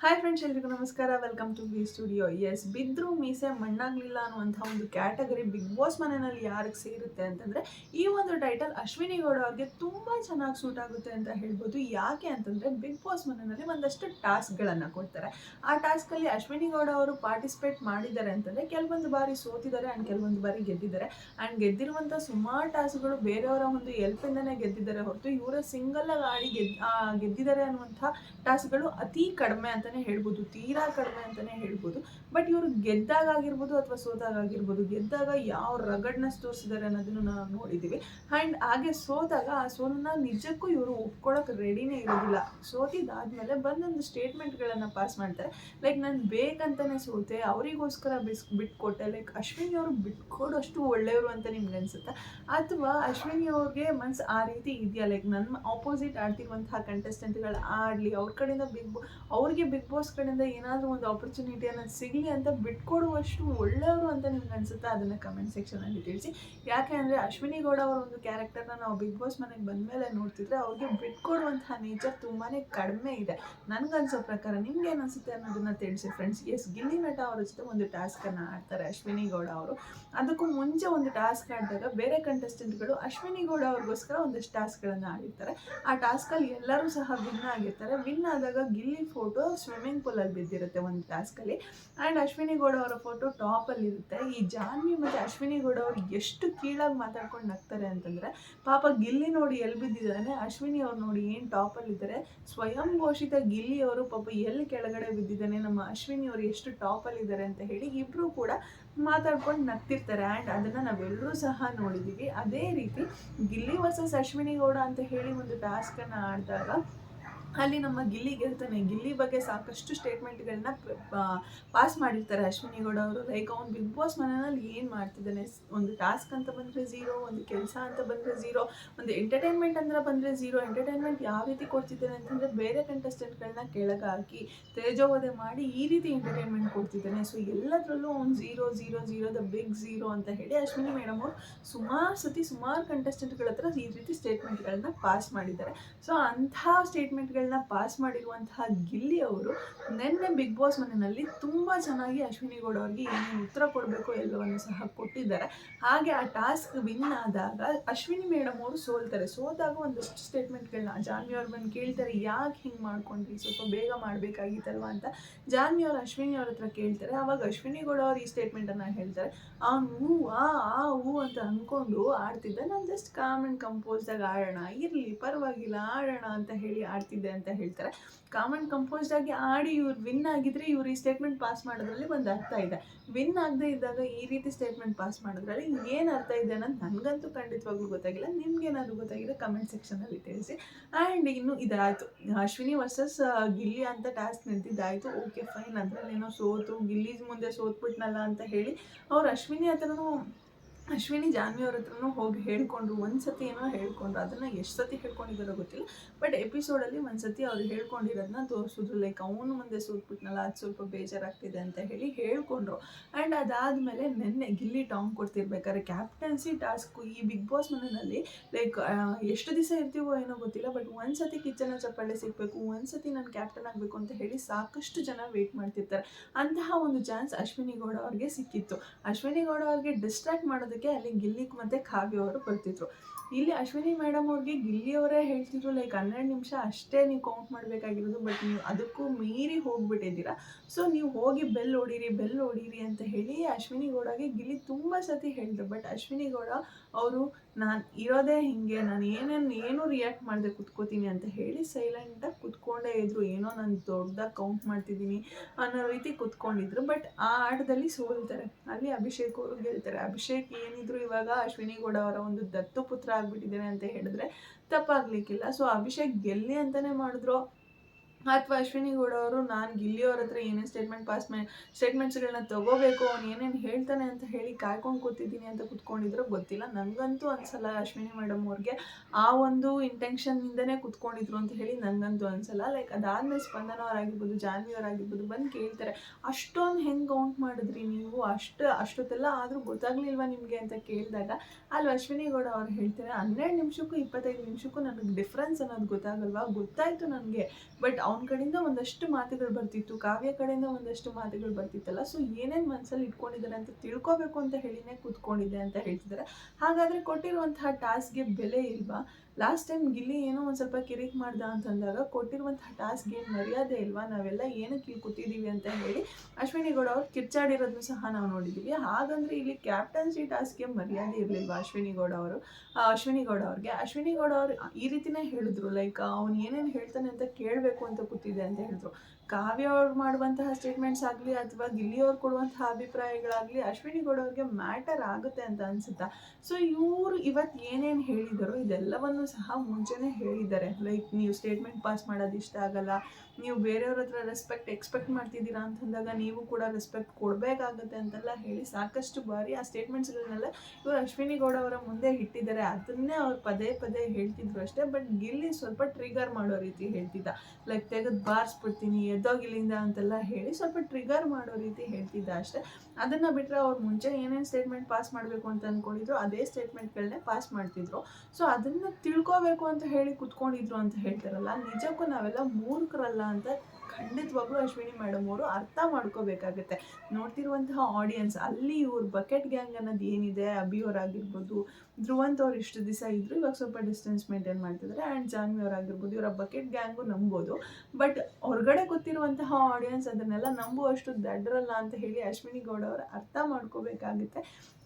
Hi friends ಎಲ್ರಿಗೂ ನಮಸ್ಕಾರ. Welcome to B studio S ಬಿದ್ದರೂ ಮೀಸೆ ಮಣ್ಣಾಗ್ಲಿಲ್ಲ ಅನ್ನುವಂಥ ಒಂದು ಕ್ಯಾಟಗರಿ ಬಿಗ್ ಬಾಸ್ ಮನೆಯಲ್ಲಿ ಯಾರಿಗೆ ಸೇರುತ್ತೆ ಅಂತಂದರೆ, ಈ ಒಂದು ಟೈಟಲ್ ಅಶ್ವಿನಿ ಗೌಡ ಅವ್ರಿಗೆ ತುಂಬ ಚೆನ್ನಾಗಿ ಸೂಟ್ ಆಗುತ್ತೆ ಅಂತ ಹೇಳ್ಬೋದು. ಯಾಕೆ ಅಂತಂದರೆ ಬಿಗ್ ಬಾಸ್ ಮನೆಯಲ್ಲಿ ಒಂದಷ್ಟು ಟಾಸ್ಕ್ಗಳನ್ನು ಕೊಡ್ತಾರೆ. ಆ ಟಾಸ್ಕಲ್ಲಿ ಅಶ್ವಿನಿ ಗೌಡ ಅವರು ಪಾರ್ಟಿಸಿಪೇಟ್ ಮಾಡಿದ್ದಾರೆ ಅಂತಂದರೆ, ಕೆಲವೊಂದು ಬಾರಿ ಸೋತಿದ್ದಾರೆ ಆ್ಯಂಡ್ ಕೆಲವೊಂದು ಬಾರಿ ಗೆದ್ದಿದ್ದಾರೆ. ಆ್ಯಂಡ್ ಗೆದ್ದಿರುವಂಥ ಸುಮಾರು ಟಾಸ್ಕ್ಗಳು ಬೇರೆಯವರ ಒಂದು ಎಲ್ಪಿಂದನೇ ಗೆದ್ದಿದ್ದಾರೆ ಹೊರತು, ಇವರ ಸಿಂಗಲ್ ಆಗಿ ಆಡಿ ಗೆದ್ದಿದ್ದಾರೆ ಅನ್ನುವಂಥ ಟಾಸ್ಕ್ಗಳು ಅತಿ ಕಡಿಮೆ ಅಂತಲೇ ಹೇಳ್ಬೋದು, ತೀರಾ ಕಡಿಮೆ ಅಂತಲೇ ಹೇಳ್ಬೋದು ಬಟ್ ಇವರು ಗೆದ್ದಾಗ ಆಗಿರ್ಬೋದು ಅಥವಾ ಸೋತಾಗ ಆಗಿರ್ಬೋದು ಗೆದ್ದಾಗ ಯಾವ ರಗಡ್ನೆಸ್ ತೋರಿಸಿದ್ದಾರೆ ಅನ್ನೋದನ್ನು ನಾವು ನೋಡಿದ್ದೀವಿ. ಆ್ಯಂಡ್ ಹಾಗೆ ಸೋತಾಗ ಆ ಸೋಲನ್ನ ನಿಜಕ್ಕೂ ಇವರು ಒಪ್ಕೊಳ್ಳೋಕೆ ರೆಡಿನೇ ಇರೋದಿಲ್ಲ. ಸೋತಿದ್ದಾದ್ಮೇಲೆ ಬಂದೊಂದು ಸ್ಟೇಟ್ಮೆಂಟ್ಗಳನ್ನು ಪಾಸ್ ಮಾಡ್ತಾರೆ. ಲೈಕ್ ನಾನು ಬೇಕಂತಲೇ ಸೋತೆ, ಅವರಿಗೋಸ್ಕರ ಬಿಸ್, ಬಿಟ್ಕೊಟ್ಟೆ. ಲೈಕ್ ಅಶ್ವಿನಿ ಅವರು ಬಿಟ್ಕೊಡೋಷ್ಟು ಒಳ್ಳೆಯವರು ಅಂತ ನಿಮ್ಗೆ ಅನ್ಸುತ್ತೆ? ಅಥವಾ ಅಶ್ವಿನಿ ಅವ್ರಿಗೆ ಮನ್ಸು ಆ ರೀತಿ ಇದೆಯಾ? ಲೈಕ್ ನನ್ನ ಆಪೋಸಿಟ್ ಆಡ್ತಿರುವಂತಹ ಕಂಟೆಸ್ಟೆಂಟ್ಗಳು ಆಡಲಿ, ಅವ್ರ ಕಡೆಯಿಂದ ಬಿಗ್ ಅವ್ರಿಗೆ ಬಿಗ್ ಬಾಸ್ ಕಡೆಯಿಂದ ಏನಾದರೂ ಒಂದು ಆಪರ್ಚುನಿಟಿ ಅನ್ನೋದು ಸಿಗಲಿ ಅಂತ ಬಿಟ್ಕೊಡುವಷ್ಟು ಒಳ್ಳೆಯವರು ಅಂತ ನಿಮ್ಗೆ ಅನ್ಸುತ್ತಾ? ಅದನ್ನು ಕಮೆಂಟ್ ಸೆಕ್ಷನಲ್ಲಿ ತಿಳಿಸಿ. ಯಾಕೆ ಅಂದರೆ ಅಶ್ವಿನಿ ಗೌಡ ಅವರ ಒಂದು ಕ್ಯಾರೆಕ್ಟರ್ನ ನಾವು ಬಿಗ್ ಬಾಸ್ ಮನೆಗೆ ಬಂದಮೇಲೆ ನೋಡ್ತಿದ್ರೆ ಅವ್ರಿಗೆ ಬಿಟ್ಕೊಡುವಂತಹ ನೇಚರ್ ತುಂಬಾ ಕಡಿಮೆ ಇದೆ. ನನಗನ್ಸೋ ಪ್ರಕಾರ ನಿಮ್ಗೆ ಅನಿಸುತ್ತೆ ಅನ್ನೋದನ್ನ ತಿಳಿಸಿ ಫ್ರೆಂಡ್ಸ್ ಎಸ್ ಗಿಲ್ಲಿ ನಟ ಅವರ ಜೊತೆ ಒಂದು ಟಾಸ್ಕನ್ನು ಆಡ್ತಾರೆ ಅಶ್ವಿನಿ ಗೌಡ ಅವರು. ಅದಕ್ಕೂ ಮುಂಚೆ ಒಂದು ಟಾಸ್ಕ್ ಆಡಿದಾಗ ಬೇರೆ ಕಂಟೆಸ್ಟೆಂಟ್ಗಳು ಅಶ್ವಿನಿ ಗೌಡ ಅವ್ರಿಗೋಸ್ಕರ ಒಂದಷ್ಟು ಟಾಸ್ಕ್ಗಳನ್ನು ಆಡಿರ್ತಾರೆ. ಆ ಟಾಸ್ಕಲ್ಲಿ ಎಲ್ಲರೂ ಸಹ ವಿನ್ ಆಗಿರ್ತಾರೆ. ವಿನ್ ಆದಾಗ ಗಿಲ್ಲಿ ಫೋಟೋ ಸ್ವಿಮ್ಮಿಂಗ್ ಪೂಲಲ್ಲಿ ಬಿದ್ದಿರುತ್ತೆ ಒಂದು ಟಾಸ್ಕಲ್ಲಿ ಆ್ಯಂಡ್ ಅಶ್ವಿನಿ ಗೌಡ ಅವರ ಫೋಟೋ ಟಾಪಲ್ಲಿ ಇರುತ್ತೆ. ಈ ಜಾನ್ವಿ ಮತ್ತು ಅಶ್ವಿನಿ ಗೌಡ ಅವರು ಎಷ್ಟು ಕೀಳಾಗಿ ಮಾತಾಡ್ಕೊಂಡು ನಗ್ತಾರೆ ಅಂತಂದರೆ, ಪಾಪ ಗಿಲ್ಲಿ ನೋಡಿ ಎಲ್ಲಿ ಬಿದ್ದಿದ್ದಾನೆ, ಅಶ್ವಿನಿ ಅವ್ರು ನೋಡಿ ಏನು ಟಾಪಲ್ಲಿದ್ದಾರೆ ಸ್ವಯಂ ಘೋಷಿತ ಗಿಲ್ಲಿ ಅವರು ಪಾಪ ಎಲ್ಲಿ ಕೆಳಗಡೆ ಬಿದ್ದಿದ್ದಾನೆ, ನಮ್ಮ ಅಶ್ವಿನಿ ಅವರು ಎಷ್ಟು ಟಾಪಲ್ಲಿದ್ದಾರೆ ಅಂತ ಹೇಳಿ ಇಬ್ಬರು ಕೂಡ ಮಾತಾಡ್ಕೊಂಡು ನಗ್ತಿರ್ತಾರೆ. ಆ್ಯಂಡ್ ಅದನ್ನು ನಾವೆಲ್ಲರೂ ಸಹ ನೋಡಿದ್ದೀವಿ ಅದೇ ರೀತಿ ಗಿಲ್ಲಿ ವರ್ಸಸ್ ಅಶ್ವಿನಿ ಗೌಡ ಅಂತ ಹೇಳಿ ಒಂದು ಟಾಸ್ಕನ್ನು ಆಡಿದಾಗ ಅಲ್ಲಿ ನಮ್ಮ ಗಿಲ್ಲಿ ಗೆಲ್ತಾನೆ. ಗಿಲ್ಲಿ ಬಗ್ಗೆ ಸಾಕಷ್ಟು ಸ್ಟೇಟ್ಮೆಂಟ್ಗಳನ್ನ ಪಾಸ್ ಮಾಡಿರ್ತಾರೆ. ಅಶ್ವಿನಿ ಗೌಡ ಅವರು ಲೈಕ್ ಅವ್ನು ಬಿಗ್ ಬಾಸ್ ಮನೆಯಲ್ಲಿ ಏನು ಮಾಡ್ತಿದ್ದಾನೆ? ಒಂದು ಟಾಸ್ಕ್ ಅಂತ ಬಂದರೆ ಝೀರೋ ಒಂದು ಕೆಲಸ ಅಂತ ಬಂದರೆ ಝೀರೋ ಒಂದು ಎಂಟರ್ಟೈನ್ಮೆಂಟ್ ಅಂದ್ರೆ ಬಂದರೆ ಝೀರೋ ಎಂಟರ್ಟೈನ್ಮೆಂಟ್ ಯಾವ ರೀತಿ ಕೊಡ್ತಿದ್ದಾನೆ ಅಂತಂದರೆ ಬೇರೆ ಕಂಟೆಸ್ಟೆಂಟ್ಗಳನ್ನ ಕೆಳಗೆ ಹಾಕಿ ತೇಜೋವಧೆ ಮಾಡಿ ಈ ರೀತಿ ಎಂಟರ್ಟೈನ್ಮೆಂಟ್ ಕೊಡ್ತಿದ್ದಾನೆ. ಸೊ ಎಲ್ಲದರಲ್ಲೂ ಅವ್ನು zero zero zero the big zero ಅಂತ ಹೇಳಿ ಅಶ್ವಿನಿ ಮೇಡಮ್ ಅವರು ಸುಮಾರು ಸತಿ ಸುಮಾರು ಕಂಟೆಸ್ಟೆಂಟ್ಗಳ ಹತ್ರ ಈ ರೀತಿ ಸ್ಟೇಟ್ಮೆಂಟ್ಗಳನ್ನ ಪಾಸ್ ಮಾಡಿದ್ದಾರೆ. ಸೊ ಅಂಥ ಸ್ಟೇಟ್ಮೆಂಟ್ಗಳನ್ನ ಪಾಸ್ ಮಾಡಿರುವಂತಹ ಗಿಲ್ಲಿ ಅವರು ನಿನ್ನೆ ಬಿಗ್ ಬಾಸ್ ಮನೆಯಲ್ಲಿ ತುಂಬ ಚೆನ್ನಾಗಿ ಅಶ್ವಿನಿ ಗೌಡ ಅವ್ರಿಗೆ ಏನೇನು ಉತ್ತರ ಕೊಡಬೇಕು ಎಲ್ಲವನ್ನು ಸಹ ಕೊಟ್ಟಿದ್ದಾರೆ. ಹಾಗೆ ಆ ಟಾಸ್ಕ್ ವಿನ್ ಆದಾಗ ಅಶ್ವಿನಿ ಮೇಡಮ್ ಅವರು ಸೋಲ್ತಾರೆ. ಸೋತಾಗ ಒಂದಷ್ಟು ಸ್ಟೇಟ್ಮೆಂಟ್ಗಳನ್ನ ಜಾನ್ವಿ ಅವ್ರು ಬಂದು ಕೇಳ್ತಾರೆ, ಯಾಕೆ ಹಿಂಗೆ ಮಾಡ್ಕೊಂಡ್ರಿ? ಸ್ವಲ್ಪ ಬೇಗ ಮಾಡಬೇಕಾಗಿತ್ತಲ್ವ ಅಂತ ಜಾನ್ವಿ ಅವರು ಅಶ್ವಿನಿ ಅವ್ರ ಹತ್ರ ಕೇಳ್ತಾರೆ. ಆವಾಗ ಅಶ್ವಿನಿ ಗೌಡ ಅವ್ರು ಈ ಸ್ಟೇಟ್ಮೆಂಟನ್ನು ಹೇಳ್ತಾರೆ. ಆ ಹೂ ಆ ಆ ಹೂ ಅಂತ ಅಂದ್ಕೊಂಡು ಆಡ್ತಿದ್ದೆ. ನಾನು ಜಸ್ಟ್ ಕಾಮ್ ಆ್ಯಂಡ್ ಕಂಪೋಸ್ದಾಗ ಆಡೋಣ. ಇರಲಿ, ಪರವಾಗಿಲ್ಲ, ಆಡೋಣ ಅಂತ ಹೇಳಿ ಆಡ್ತಿದ್ದೆ. ಅಂತ ಹೇಳ್ತಾರೆ. ಕಾಮನ್ ಕಂಪೋಸ್ಡ್ ಆಗಿ ಆಡಿ ಇವ್ರು ವಿನ್ ಆಗಿದ್ರೆ ಇವ್ರು ಈ ಸ್ಟೇಟ್ಮೆಂಟ್ ಪಾಸ್ ಮಾಡೋದ್ರಲ್ಲಿ ಒಂದು ಅರ್ಥ ಇದೆ. ವಿನ್ ಆಗದೆ ಇದ್ದಾಗ ಈ ರೀತಿ ಸ್ಟೇಟ್ಮೆಂಟ್ ಪಾಸ್ ಮಾಡೋದ್ರಲ್ಲಿ ಏನು ಅರ್ಥ ಇದೆ ಅನ್ನೋದು ನನಗಂತೂ ಖಂಡಿತವಾಗ್ಲೂ ಗೊತ್ತಾಗಿಲ್ಲ. ನಿಮ್ಗೇನಾದ್ರು ಗೊತ್ತಾಗಿದ್ರೆ ಕಮೆಂಟ್ ಸೆಕ್ಷನಲ್ಲಿ ತಿಳಿಸಿ. ಆ್ಯಂಡ್ ಇನ್ನು ಇದಾಯಿತು. ಅಶ್ವಿನಿ ವರ್ಸಸ್ ಗಿಲ್ಲಿ ಅಂತ ಟಾಸ್ಕ್ ನಿಂತಿದ್ದಾಯಿತು ಓಕೆ ಫೈನ್ ಅದರಲ್ಲೇನೋ ಸೋತು. ಗಿಲ್ಲಿ ಮುಂದೆ ಸೋತ್ಬಿಟ್ನಲ್ಲ ಅಂತ ಹೇಳಿ ಅವ್ರು ಅಶ್ವಿನಿ ಹತ್ರನೂ ಅಶ್ವಿನಿ ಜಾನ್ವಿ ಅವ್ರ ಹತ್ರನೂ ಹೋಗಿ ಹೇಳ್ಕೊಂಡ್ರು ಒಂದು ಸತಿ ಏನೋ ಹೇಳ್ಕೊಂಡ್ರು ಅದನ್ನು ಎಷ್ಟು ಸತಿ ಹೇಳ್ಕೊಂಡಿದ್ದಾರೋ ಗೊತ್ತಿಲ್ಲ. ಬಟ್ ಎಪಿಸೋಡಲ್ಲಿ ಒಂದು ಸತಿ ಅವ್ರು ಹೇಳ್ಕೊಂಡಿರೋದನ್ನ ತೋರಿಸಿದ್ರು. ಲೈಕ್ ಅವನು ಮುಂದೆ ಸೋತ್ಬಿಟ್ನಲ್ಲ, ಅದು ಸ್ವಲ್ಪ ಬೇಜಾರಾಗ್ತಿದೆ ಅಂತ ಹೇಳಿ ಹೇಳ್ಕೊಂಡ್ರು. ಆ್ಯಂಡ್ ಅದಾದಮೇಲೆ ನೆನ್ನೆ ಗಿಲ್ಲಿ ಟಾಂಗ್ ಕೊಡ್ತಿರ್ಬೇಕಾದ್ರೆ ಕ್ಯಾಪ್ಟನ್ಸಿ ಟಾಸ್ಕು ಈ ಬಿಗ್ ಬಾಸ್ ಮನೆಯಲ್ಲಿ ಲೈಕ್ ಎಷ್ಟು ದಿವಸ ಇರ್ತೀವೋ ಏನೋ ಗೊತ್ತಿಲ್ಲ ಬಟ್ ಒಂದು ಸತಿ ಕಿಚ್ಚನ ಚಪ್ಪಾಳೆ ಸಿಗಬೇಕು ಒಂದು ಸತಿ ನಾನು ಕ್ಯಾಪ್ಟನ್ ಆಗಬೇಕು ಅಂತ ಹೇಳಿ ಸಾಕಷ್ಟು ಜನ ವೇಟ್ ಮಾಡ್ತಿರ್ತಾರೆ. ಅಂತಹ ಒಂದು ಚಾನ್ಸ್ ಅಶ್ವಿನಿ ಗೌಡ ಅವ್ರಿಗೆ ಸಿಕ್ಕಿತ್ತು. ಅಶ್ವಿನಿ ಗೌಡ ಅವ್ರಿಗೆ ಡಿಸ್ಟ್ರಾಕ್ಟ್ ಮಾಡೋದಕ್ಕೆ ಅಲ್ಲಿ ಗಿಲ್ಲಿಕ್ ಮತ್ತು ಕಾವ್ಯ ಅವರು ಬರ್ತಿದ್ರು. ಇಲ್ಲಿ ಅಶ್ವಿನಿ ಮೇಡಮ್ ಅವ್ರಿಗೆ ಗಿಲ್ಲಿಯವರೇ ಹೇಳ್ತಿದ್ರು ಲೈಕ್ ಹನ್ನೆರಡು ನಿಮಿಷ ಅಷ್ಟೇ ನೀವು ಕೌಂಟ್ ಮಾಡಬೇಕಾಗಿರೋದು ಬಟ್ ನೀವು ಅದಕ್ಕೂ ಮೀರಿ ಹೋಗ್ಬಿಟ್ಟಿದ್ದೀರಾ. ಸೊ ನೀವು ಹೋಗಿ ಬೆಲ್ ಹೊಡೀರಿ ಬೆಲ್ ಹೊಡೀರಿ ಅಂತ ಹೇಳಿ ಅಶ್ವಿನಿ ಗೌಡಗೆ ಗಿಲ್ಲಿ ತುಂಬ ಸತಿ ಹೇಳಿದ್ರು. ಬಟ್ ಅಶ್ವಿನಿ ಗೌಡ ಅವರು ನಾನು ಇರೋದೇ ಹಿಂಗೆ, ನಾನು ಏನೇನು, ಏನು ರಿಯಾಕ್ಟ್ ಮಾಡದೆ ಕುತ್ಕೋತೀನಿ ಅಂತ ಹೇಳಿ ಸೈಲೆಂಟಾಗಿ ಕುತ್ಕೊಂಡೇ ಇದ್ರು. ಏನೋ ನಾನು ದೊಡ್ಡದಾಗಿ ಕೌಂಟ್ ಮಾಡ್ತಿದ್ದೀನಿ ಅನ್ನೋ ರೀತಿ ಕುತ್ಕೊಂಡಿದ್ರು. ಬಟ್ ಆ ಆಟದಲ್ಲಿ ಸೋಲ್ತಾರೆ ಅಲ್ಲಿ ಅಭಿಷೇಕ್ ಅವರು ಗೆಲ್ತಾರೆ ಅಭಿಷೇಕ್, ಏನಿದ್ರು ಇವಾಗ ಅಶ್ವಿನಿ ಗೌಡ ಅವರ ಒಂದು ದತ್ತು ಪುತ್ರ ಆಗ್ಬಿಟ್ಟಿದ್ದಾನೆ ಅಂತ ಹೇಳಿದ್ರೆ ತಪ್ಪಾಗ್ಲಿಕ್ಕಿಲ್ಲ. ಸೊ ಅಭಿಷೇಕ್ ಗೆಲ್ಲಿ ಅಂತಾನೆ ಮಾಡಿದ್ರು. ಅಥವಾ ಅಶ್ವಿನಿ ಗೌಡ ಅವರು, ನಾನು ಗಿಲ್ಲಿಯವ್ರ ಹತ್ರ ಏನೇನು ಸ್ಟೇಟ್ಮೆಂಟ್ ಪಾಸ್ ಮಾಡಿ ಸ್ಟೇಟ್ಮೆಂಟ್ಸ್ಗಳನ್ನ ತಗೋಬೇಕು, ಅವ್ನು ಏನೇನು ಹೇಳ್ತಾನೆ ಅಂತ ಹೇಳಿ ಕಾಯ್ಕೊಂಡು ಕೂತಿದ್ದೀನಿ ಅಂತ ಕುತ್ಕೊಂಡಿದ್ರು, ಗೊತ್ತಿಲ್ಲ. ನನಗಂತೂ ಅನ್ಸಲ್ಲ ಅಶ್ವಿನಿ ಮೇಡಮ್ ಅವ್ರಿಗೆ ಆ ಒಂದು ಇಂಟೆನ್ಷನ್ನಿಂದನೇ ಕುತ್ಕೊಂಡಿದ್ರು ಅಂತ ಹೇಳಿ ನನಗಂತೂ ಅನ್ಸಲ್ಲ. ಲೈಕ್ ಅದಾದ್ಮೇಲೆ ಸ್ಪಂದನ ಅವರಾಗಿರ್ಬೋದು, ಜಾನ್ವಿ ಅವರಾಗಿರ್ಬೋದು ಬಂದು ಕೇಳ್ತಾರೆ, ಅಷ್ಟೊಂದು ಹೆಂಗೆ ಕೌಂಟ್ ಮಾಡಿದ್ರಿ ನೀವು? ಅಷ್ಟು, ಅಷ್ಟೊತ್ತೆಲ್ಲ ಆದರೂ ಗೊತ್ತಾಗ್ಲಿಲ್ವಾ ನಿಮಗೆ? ಅಂತ ಕೇಳಿದಾಗ ಅಲ್ಲಿ ಅಶ್ವಿನಿ ಗೌಡ ಅವ್ರು ಹೇಳ್ತಾರೆ, ಹನ್ನೆರಡು ನಿಮಿಷಕ್ಕೂ ಇಪ್ಪತ್ತೈದು ನಿಮಿಷಕ್ಕೂ ನನಗೆ ಡಿಫ್ರೆನ್ಸ್ ಅನ್ನೋದು ಗೊತ್ತಾಗಲ್ವಾ? ಗೊತ್ತಾಯಿತು ನನಗೆ. ಬಟ್ ಅವನ ಕಡೆಯಿಂದ ಒಂದಷ್ಟು ಮಾತುಗಳು ಬರ್ತಿತ್ತು, ಕಾವ್ಯ ಕಡೆಯಿಂದ ಒಂದಷ್ಟು ಮಾತುಗಳು ಬರ್ತಿತ್ತಲ್ಲ ಸೊ ಏನೇನು ಮನಸ್ಸಲ್ಲಿ ಇಟ್ಕೊಂಡಿದ್ದಾರೆ ಅಂತ ತಿಳ್ಕೊಬೇಕು ಅಂತ ಹೇಳಿನೇ ಕೂತ್ಕೊಂಡಿದ್ದೆ ಅಂತ ಹೇಳ್ತಿದ್ದಾರೆ. ಹಾಗಾದರೆ ಕೊಟ್ಟಿರುವಂತಹ ಟಾಸ್ಕ್ಗೆ ಬೆಲೆ ಇಲ್ವಾ? ಲಾಸ್ಟ್ ಟೈಮ್ ಗಿಲ್ಲಿ ಏನೋ ಒಂದು ಸ್ವಲ್ಪ ಕಿರಿಕ್ ಮಾಡ್ದ ಅಂತಂದಾಗ ಕೊಟ್ಟಿರುವಂತಹ ಟಾಸ್ಕ್ ಏನು ಮರ್ಯಾದೆ ಇಲ್ವಾ? ನಾವೆಲ್ಲ ಏನಕ್ಕೆ ಇಲ್ಲಿ ಕೂತಿದ್ದೀವಿ ಅಂತ ಹೇಳಿ ಅಶ್ವಿನಿ ಗೌಡ ಅವ್ರು ಕಿರ್ಚಾಡಿರೋದನ್ನು ಸಹ ನಾವು ನೋಡಿದ್ದೀವಿ ಹಾಗಂದ್ರೆ ಇಲ್ಲಿ ಕ್ಯಾಪ್ಟನ್ಸಿ ಟಾಸ್ಕ್ಗೆ ಮರ್ಯಾದೆ ಇರಲಿಲ್ವಾ ಅಶ್ವಿನಿ ಗೌಡ ಅವರು? ಅಶ್ವಿನಿ ಗೌಡ ಅವ್ರಿಗೆ? ಅಶ್ವಿನಿ ಗೌಡ ಅವರು ಈ ರೀತಿನೇ ಹೇಳಿದ್ರು ಲೈಕ್ ಅವ್ನು ಏನೇನು ಹೇಳ್ತಾನೆ ಅಂತ ಕೇಳಬೇಕು ಅಂತ ಕೂತಿದೆ ಅಂತ ಹೇಳಿದ್ರು. ಕಾವ್ಯ ಅವ್ರು ಮಾಡುವಂತಹ ಸ್ಟೇಟ್ಮೆಂಟ್ಸ್ ಆಗಲಿ ಅಥವಾ ಗಿಲ್ಲಿ ಅವ್ರು ಕೊಡುವಂತಹ ಅಭಿಪ್ರಾಯಗಳಾಗಲಿ ಅಶ್ವಿನಿ ಗೌಡ ಅವ್ರಿಗೆ ಮ್ಯಾಟರ್ ಆಗುತ್ತೆ ಅಂತ ಅನ್ಸುತ್ತಾ? ಸೊ ಇವರು ಇವತ್ತು ಏನೇನು ಹೇಳಿದರು ಇದೆಲ್ಲವನ್ನು ಸಹ ಮುಂಚೆನೇ ಹೇಳಿದ್ದಾರೆ. ಲೈಕ್, ನೀವು ಸ್ಟೇಟ್ಮೆಂಟ್ ಪಾಸ್ ಮಾಡೋದು ಇಷ್ಟ ಆಗಲ್ಲ, ನೀವು ಬೇರೆಯವ್ರ ಹತ್ರ ರೆಸ್ಪೆಕ್ಟ್ ಎಕ್ಸ್ಪೆಕ್ಟ್ ಮಾಡ್ತಿದ್ದೀರಾ ಅಂತಂದಾಗ ನೀವು ಕೂಡ ರೆಸ್ಪೆಕ್ಟ್ ಕೊಡಬೇಕಾಗುತ್ತೆ ಅಂತೆಲ್ಲ ಹೇಳಿ ಸಾಕಷ್ಟು ಬಾರಿ ಆ ಸ್ಟೇಟ್ಮೆಂಟ್ಸ್ಗಳನ್ನೆಲ್ಲ ಇವರು ಅಶ್ವಿನಿ ಗೌಡ ಅವರ ಮುಂದೆ ಇಟ್ಟಿದ್ದಾರೆ. ಅದನ್ನೇ ಅವ್ರು ಪದೇ ಪದೇ ಹೇಳ್ತಿದ್ರು ಅಷ್ಟೇ. ಬಟ್ ಗಿಲ್ಲಿ ಸ್ವಲ್ಪ ಟ್ರಿಗರ್ ಮಾಡೋ ರೀತಿ ಹೇಳ್ತಿದ್ದ. ಲೈಕ್ ತೆಗೆದು ಬಾರಿಸ್ಬಿಡ್ತೀನಿ ಎದ್ದೋಗಿಲ್ಲಿಂದ ಅಂತೆಲ್ಲ ಹೇಳಿ ಸ್ವಲ್ಪ ಟ್ರಿಗರ್ ಮಾಡೋ ರೀತಿ ಹೇಳ್ತಿದ್ದ ಅಷ್ಟೇ. ಅದನ್ನು ಬಿಟ್ಟರೆ ಅವ್ರು ಮುಂಚೆ ಏನೇನು ಸ್ಟೇಟ್ಮೆಂಟ್ ಪಾಸ್ ಮಾಡಬೇಕು ಅಂತ ಅಂದ್ಕೊಂಡಿದ್ರು ಅದೇ ಸ್ಟೇಟ್ಮೆಂಟ್ಗಳನ್ನೇ ಪಾಸ್ ಮಾಡ್ತಿದ್ರು. ಸೊ ಅದನ್ನು ತಿಳ್ಕೋಬೇಕು ಅಂತ ಹೇಳಿ ಕುತ್ಕೊಂಡಿದ್ರು ಅಂತ ಹೇಳ್ತಾರಲ್ಲ, ನಿಜಕ್ಕೂ ನಾವೆಲ್ಲ ಮೂರ್ಖರಲ್ಲ ಅಂತ ಖಂಡಿತವಾಗ್ಲೂ ಅಶ್ವಿನಿ ಮೇಡಮ್ ಅವರು ಅರ್ಥ ಮಾಡ್ಕೋಬೇಕಾಗತ್ತೆ. ನೋಡ್ತಿರುವಂತಹ ಆಡಿಯನ್ಸ್ ಅಲ್ಲಿ ಇವ್ರ ಬಕೆಟ್ ಗ್ಯಾಂಗ್ ಅನ್ನೋದು ಏನಿದೆ ಅಭಿಯವರಾಗಿರ್ಬೋದು ಧ್ರುವಂತ್ ಅವ್ರು ಇಷ್ಟು ದಿವಸ ಇದ್ರು, ಇವಾಗ ಸ್ವಲ್ಪ ಡಿಸ್ಟೆನ್ಸ್ ಮೇಂಟೈನ್ ಮಾಡ್ತಿದ್ದಾರೆ ಆ್ಯಂಡ್ ಜಾನ್ವಿ ಅವರಾಗಿರ್ಬೋದು ಇವರ ಬಕೆಟ್ ಗ್ಯಾಂಗು ನಂಬೋದು. ಬಟ್ ಹೊರಗಡೆ ಗೊತ್ತಿರುವಂತಹ ಆಡಿಯನ್ಸ್ ಅದನ್ನೆಲ್ಲ ನಂಬುವಷ್ಟು ದಡ್ರಲ್ಲ ಅಂತ ಹೇಳಿ ಅಶ್ವಿನಿ ಗೌಡ ಅವರು ಅರ್ಥ ಮಾಡ್ಕೋಬೇಕಾಗುತ್ತೆ.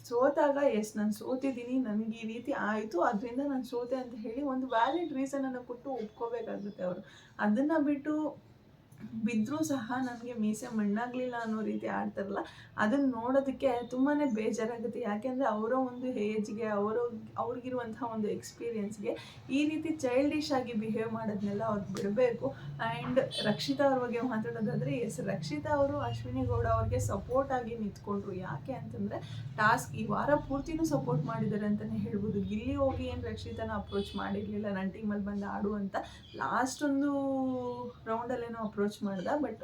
ಸೋತಾಗ, ಎಸ್, ನಾನು ಸೋತಿದ್ದೀನಿ, ನನಗೆ ಈ ರೀತಿ ಆಯಿತು, ಅದರಿಂದ ನಾನು ಸೋತೆ ಅಂತ ಹೇಳಿ ಒಂದು ವ್ಯಾಲಿಡ್ ರೀಸನನ್ನು ಕೊಟ್ಟು ಒಪ್ಕೋಬೇಕಾಗುತ್ತೆ ಅವರು. ಅದನ್ನು ಬಿಟ್ಟು ಬಿದ್ದರೂ ಸಹ ನನಗೆ ಮೀಸೆ ಮಣ್ಣಾಗಲಿಲ್ಲ ಅನ್ನೋ ರೀತಿ ಆಡ್ತಾರಲ್ಲ ಅದನ್ನು ನೋಡೋದಕ್ಕೆ ತುಂಬಾ ಬೇಜಾರಾಗುತ್ತೆ. ಯಾಕೆಂದರೆ ಅವರ ಒಂದು ಏಜ್ಗೆ, ಅವರ ಅವ್ರಿಗಿರುವಂತಹ ಒಂದು ಎಕ್ಸ್ಪೀರಿಯನ್ಸ್ಗೆ ಈ ರೀತಿ ಚೈಲ್ಡಿಶ್ ಆಗಿ ಬಿಹೇವ್ ಮಾಡೋದನ್ನೆಲ್ಲ ಅವ್ರು ಬಿಡಬೇಕು. ಆ್ಯಂಡ್ ರಕ್ಷಿತಾ ಅವ್ರ ಬಗ್ಗೆ ಮಾತಾಡೋದಾದರೆ, ಎಸ್ ರಕ್ಷಿತಾ ಅವರು ಅಶ್ವಿನಿ ಗೌಡ ಅವ್ರಿಗೆ ಸಪೋರ್ಟ್ ಆಗಿ ನಿಂತ್ಕೊಂಡ್ರು. ಯಾಕೆ ಅಂತಂದರೆ, ಟಾಸ್ಕ್ ಈ ವಾರ ಪೂರ್ತಿನೂ ಸಪೋರ್ಟ್ ಮಾಡಿದ್ದಾರೆ ಅಂತಲೇ ಹೇಳ್ಬೋದು. ಇಲ್ಲಿ ಹೋಗಿ ಏನು ರಕ್ಷಿತಾನ ಅಪ್ರೋಚ್ ಮಾಡಿರಲಿಲ್ಲ ನನ್ನ ಟೀಮಲ್ಲಿ ಬಂದು ಆಡು ಅಂತ. ಲಾಸ್ಟ್ ಒಂದು ರೌಂಡಲ್ಲೇನೋ ಅಪ್ರೋಚ್ ಮಾಡ್ದ ಬಟ್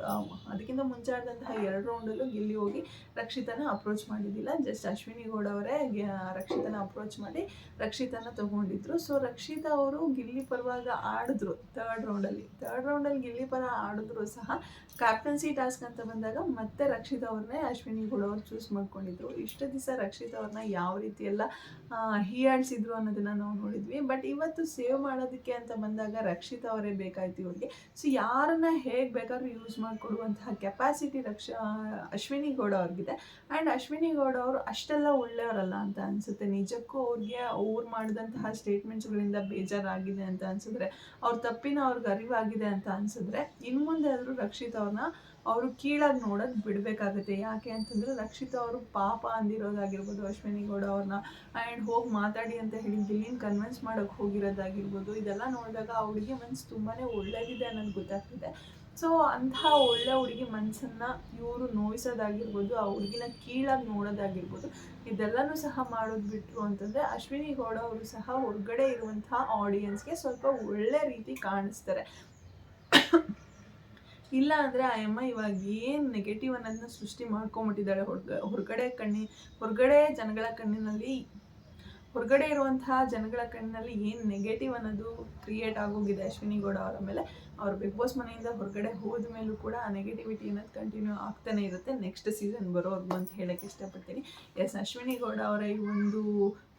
ಅದಕ್ಕಿಂತ ಮುಂಚೆ ಆಡಿದಂತಹ ಎರಡು ರೌಂಡಲ್ಲೂ ಗಿಲ್ಲಿ ಹೋಗಿ ರಕ್ಷಿತನ ಅಪ್ರೋಚ್ ಮಾಡಿದ್ದಿಲ್ಲ. ಜಸ್ಟ್ ಅಶ್ವಿನಿ ಗೌಡ ಅವರೇ ರಕ್ಷಿತನ ಅಪ್ರೋಚ್ ಮಾಡಿ ರಕ್ಷಿತನ ತಗೊಂಡಿದ್ರು. ಸೊ ರಕ್ಷಿತಾ ಅವರು ಗಿಲ್ಲಿ ಪರವಾಗ ಆಡಿದ್ರು ತರ್ಡ್ ರೌಂಡಲ್ಲಿ ತರ್ಡ್ ರೌಂಡಲ್ಲಿ ಗಿಲ್ಲಿ ಪರ ಆಡಿದ್ರು ಸಹ ಕ್ಯಾಪ್ಟನ್ಸಿ ಟಾಸ್ಕ್ ಅಂತ ಬಂದಾಗ ಮತ್ತೆ ರಕ್ಷಿತಾ ಅವ್ರನ್ನೇ ಅಶ್ವಿನಿ ಗೌಡ ಅವ್ರು ಚೂಸ್ ಮಾಡ್ಕೊಂಡಿದ್ರು. ಇಷ್ಟು ದಿವಸ ರಕ್ಷಿತಾ ಅವ್ರನ್ನ ಯಾವ ರೀತಿ ಎಲ್ಲ ಅನ್ನೋದನ್ನು ಅನ್ನೋದನ್ನ ನಾವು ನೋಡಿದ್ವಿ. ಬಟ್ ಇವತ್ತು ಸೇವ್ ಮಾಡೋದಕ್ಕೆ ಅಂತ ಬಂದಾಗ ರಕ್ಷಿತಾ ಅವರೇ ಬೇಕಾಯ್ತು ಇವ್ರಿಗೆ. ಸೊ ಯಾರನ್ನ ಹೇಗೆ ಬೇಕಾದ್ರೂ ಯೂಸ್ ಮಾಡಿಕೊಡುವಂತಹ ಕೆಪಾಸಿಟಿ ರಕ್ಷ, ಅಶ್ವಿನಿ ಗೌಡ ಅವ್ರಿಗಿದೆ. ಆ್ಯಂಡ್ ಅಶ್ವಿನಿ ಗೌಡ ಅವರು ಅಷ್ಟೆಲ್ಲ ಒಳ್ಳೆಯವರಲ್ಲ ಅಂತ ಅನಿಸುತ್ತೆ. ನಿಜಕ್ಕೂ ಅವ್ರಿಗೆ ಅವ್ರು ಮಾಡಿದಂತಹ ಸ್ಟೇಟ್ಮೆಂಟ್ಸ್ಗಳಿಂದ ಬೇಜಾರಾಗಿದೆ ಅಂತ ಅನಿಸಿದ್ರೆ, ಅವ್ರ ತಪ್ಪಿನ ಅವ್ರಿಗೆ ಅರಿವಾಗಿದೆ ಅಂತ ಅನಿಸಿದ್ರೆ ಇನ್ನು ಮುಂದೆ ಆದರೂ ರಕ್ಷಿತ್ ಅವ್ರನ್ನ ಅವರು ಕೀಳಾಗಿ ನೋಡೋದು ಬಿಡಬೇಕಾಗುತ್ತೆ. ಯಾಕೆ ಅಂತಂದರೆ ರಕ್ಷಿತ್ ಅವರು ಪಾಪ ಅಂದಿರೋದಾಗಿರ್ಬೋದು ಅಶ್ವಿನಿ ಗೌಡ ಅವ್ರನ್ನ ಆ್ಯಂಡ್ ಹೋಗಿ ಮಾತಾಡಿ ಅಂತ ಹೇಳಿ ದಿಲ್ಲಿನ ಕನ್ವಿನ್ಸ್ ಮಾಡೋಕ್ಕೆ ಹೋಗಿರೋದಾಗಿರ್ಬೋದು. ಇದೆಲ್ಲ ನೋಡಿದಾಗ ಅವಳಿಗೆ ಮನ್ಸು ತುಂಬಾ ಒಳ್ಳೆಯದಿದೆ ಅನ್ನೋದು ಗೊತ್ತಾಗ್ತಿದೆ. ಸೊ ಅಂತಹ ಒಳ್ಳೆ ಹುಡುಗಿ ಮನಸ್ಸನ್ನು ಇವರು ನೋಯಿಸೋದಾಗಿರ್ಬೋದು, ಆ ಹುಡುಗಿನ ಕೀಳಾಗಿ ನೋಡೋದಾಗಿರ್ಬೋದು, ಇದೆಲ್ಲನೂ ಸಹ ಮಾಡೋದು ಬಿಟ್ಟರು ಅಂತಂದರೆ ಅಶ್ವಿನಿ ಗೌಡ ಅವರು ಸಹ ಹೊರಗಡೆ ಇರುವಂತಹ ಆಡಿಯನ್ಸ್ಗೆ ಸ್ವಲ್ಪ ಒಳ್ಳೆ ರೀತಿ ಕಾಣಿಸ್ತಾರೆ. ಇಲ್ಲ ಅಂದರೆ ಆ ಅಮ್ಮ ಇವಾಗ ಏನು ನೆಗೆಟಿವ್ ಅನ್ನೋದನ್ನ ಸೃಷ್ಟಿ ಮಾಡ್ಕೊಂಬಿಟ್ಟಿದ್ದಾಳೆ ಹೊರ್ಗ, ಹೊರಗಡೆ ಕಣ್ಣಿ, ಹೊರಗಡೆ ಜನಗಳ ಕಣ್ಣಿನಲ್ಲಿ ಹೊರಗಡೆ ಇರುವಂತಹ ಜನಗಳ ಕಣ್ಣಲ್ಲಿ ಏನು ನೆಗೆಟಿವ್ ಅನ್ನೋದು ಕ್ರಿಯೇಟ್ ಆಗೋಗಿದೆ ಅಶ್ವಿನಿ ಗೌಡ ಅವರ ಮೇಲೆ, ಅವ್ರು ಬಿಗ್ ಬಾಸ್ ಮನೆಯಿಂದ ಹೊರಗಡೆ ಹೋದ ಮೇಲೂ ಕೂಡ ಆ ನೆಗೆಟಿವಿಟಿ ಅನ್ನೋದು ಕಂಟಿನ್ಯೂ ಆಗ್ತಾನೆ ಇರುತ್ತೆ. ನೆಕ್ಸ್ಟ್ ಸೀಸನ್ ಬರೋರ್ಗು ಅಂತ ಹೇಳಕ್ಕೆ ಇಷ್ಟಪಡ್ತೀನಿ. ಎಸ್ ಅಶ್ವಿನಿ ಗೌಡ ಅವರ ಈ ಒಂದು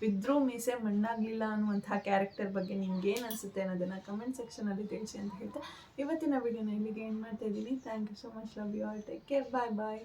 ವಿದ್ರೂ ಮೀಸೆ ಮಣ್ಣಾಗಲಿಲ್ಲ ಅನ್ನುವಂಥ ಕ್ಯಾರೆಕ್ಟರ್ ಬಗ್ಗೆ ನಿಮ್ಗೆ ಏನು ಅನಿಸುತ್ತೆ ಅನ್ನೋದನ್ನು ಕಮೆಂಟ್ ಸೆಕ್ಷನಲ್ಲಿ ತಿಳಿಸಿ ಅಂತ ಹೇಳ್ತಾ, ಇವತ್ತಿನ ವಿಡಿಯೋನ ಇಲ್ಲಿಗೆ ಏನು ಮಾಡ್ತಾ ಇದ್ದೀನಿ. Thank you so much love you all take care bye bye